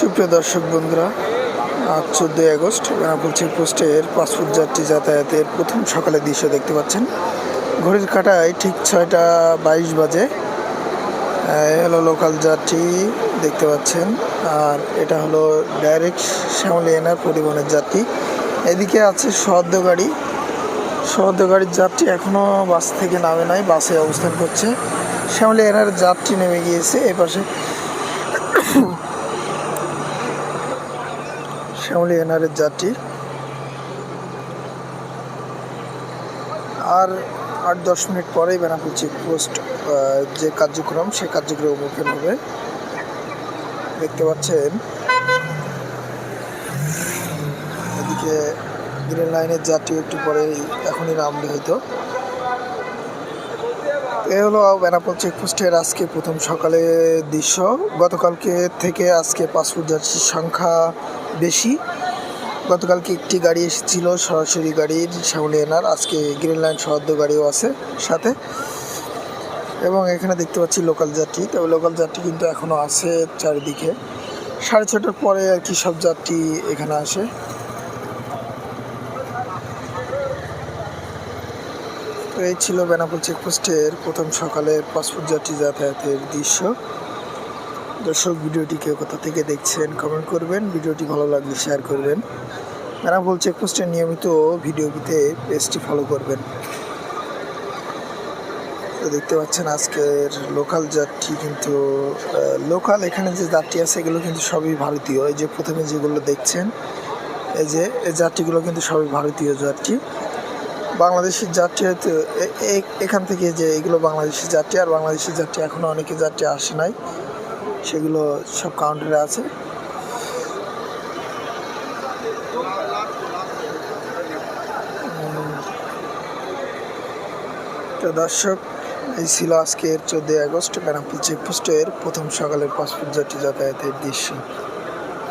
সুপ্রিয় দর্শক বন্ধুরা, আজ চোদ্দোই আগস্ট বেনাপুর চেকপোস্টের পাসপোর্ট যাত্রী যাতায়াতের প্রথম সকালের দৃশ্য দেখতে পাচ্ছেন। ঘড়ির কাটায় ঠিক ছয়টা বাইশ বাজে হলো লোকাল যাত্রী দেখতে পাচ্ছেন। আর এটা হলো ডাইরেক্ট শ্যামলী এনার পরিবহনের যাত্রী। এদিকে আছে সদ্য গাড়ি। সদ্য গাড়ির যাত্রী এখনও বাস থেকে নামে নাই, বাসে অবস্থান করছে। শ্যামলী এনার যাত্রী নেমে গিয়েছে এ পাশে শ্যামলী এনারের যাত্রী আর আট দশ মিনিট পরেই বেনাপুর চেকপোস্ট যে কার্যক্রম, সে কার্যক্রম ওপেন হবে দেখতে পাচ্ছেন, এদিকে গ্রিন লাইনের যাত্রী একটু পরেই এখনই নামবে হয়তো এ হলো বেনাপোল চেকপোস্টের আজকে প্রথম সকালে দৃশ্য। গতকালকে থেকে আজকে পাসপোর্ট যাত্রীর সংখ্যা বেশি। গতকালকে একটি গাড়ি এসেছিল, সরাসরি গাড়ির সামনে এনার। আজকে গ্রিন লাইন সহদ্দ গাড়িও আছে সাথে। এবং এখানে দেখতে পাচ্ছি লোকাল যাত্রী। তবে লোকাল যাত্রী কিন্তু এখনও আছে চারিদিকে। সাড়ে ছটার পরে আর কি সব যাত্রী এখানে আসে। তো এই ছিল বেনাপুর চেকপোস্টের প্রথম সকালে পাসপোর্ট যাত্রী যাতায়াতের দৃশ্য। দর্শক, ভিডিওটি কেউ কোথা থেকে দেখছেন কমেন্ট করবেন। ভিডিওটি ভালো লাগলে শেয়ার করবেন। বেনাপুর চেকপোস্টের নিয়মিত ভিডিও পেতে পেজটি ফলো করবেন। তো দেখতে পাচ্ছেন আজকের লোকাল যাত্রী কিন্তু লোকাল এখানে যে যাত্রী আছে, এগুলো কিন্তু সবই ভারতীয়। এই যে প্রথমে যেগুলো দেখছেন, এই যে, এই যাত্রীগুলো কিন্তু সবই ভারতীয় যাত্রী বাংলাদেশের যাত্রী হয়তো এখান থেকে যে এগুলো বাংলাদেশের যাত্রী আর বাংলাদেশের যাত্রী এখনও অনেকে যাত্রী আসে নাই। সেগুলো সব কাউন্টারে আছে। তো দর্শক, এই ছিল আজকের চোদ্দই আগস্ট বেনাপুল চেকপোস্টের প্রথম সকালের পাসপোর্ট যাত্রী যাতায়াতের দৃশ্য।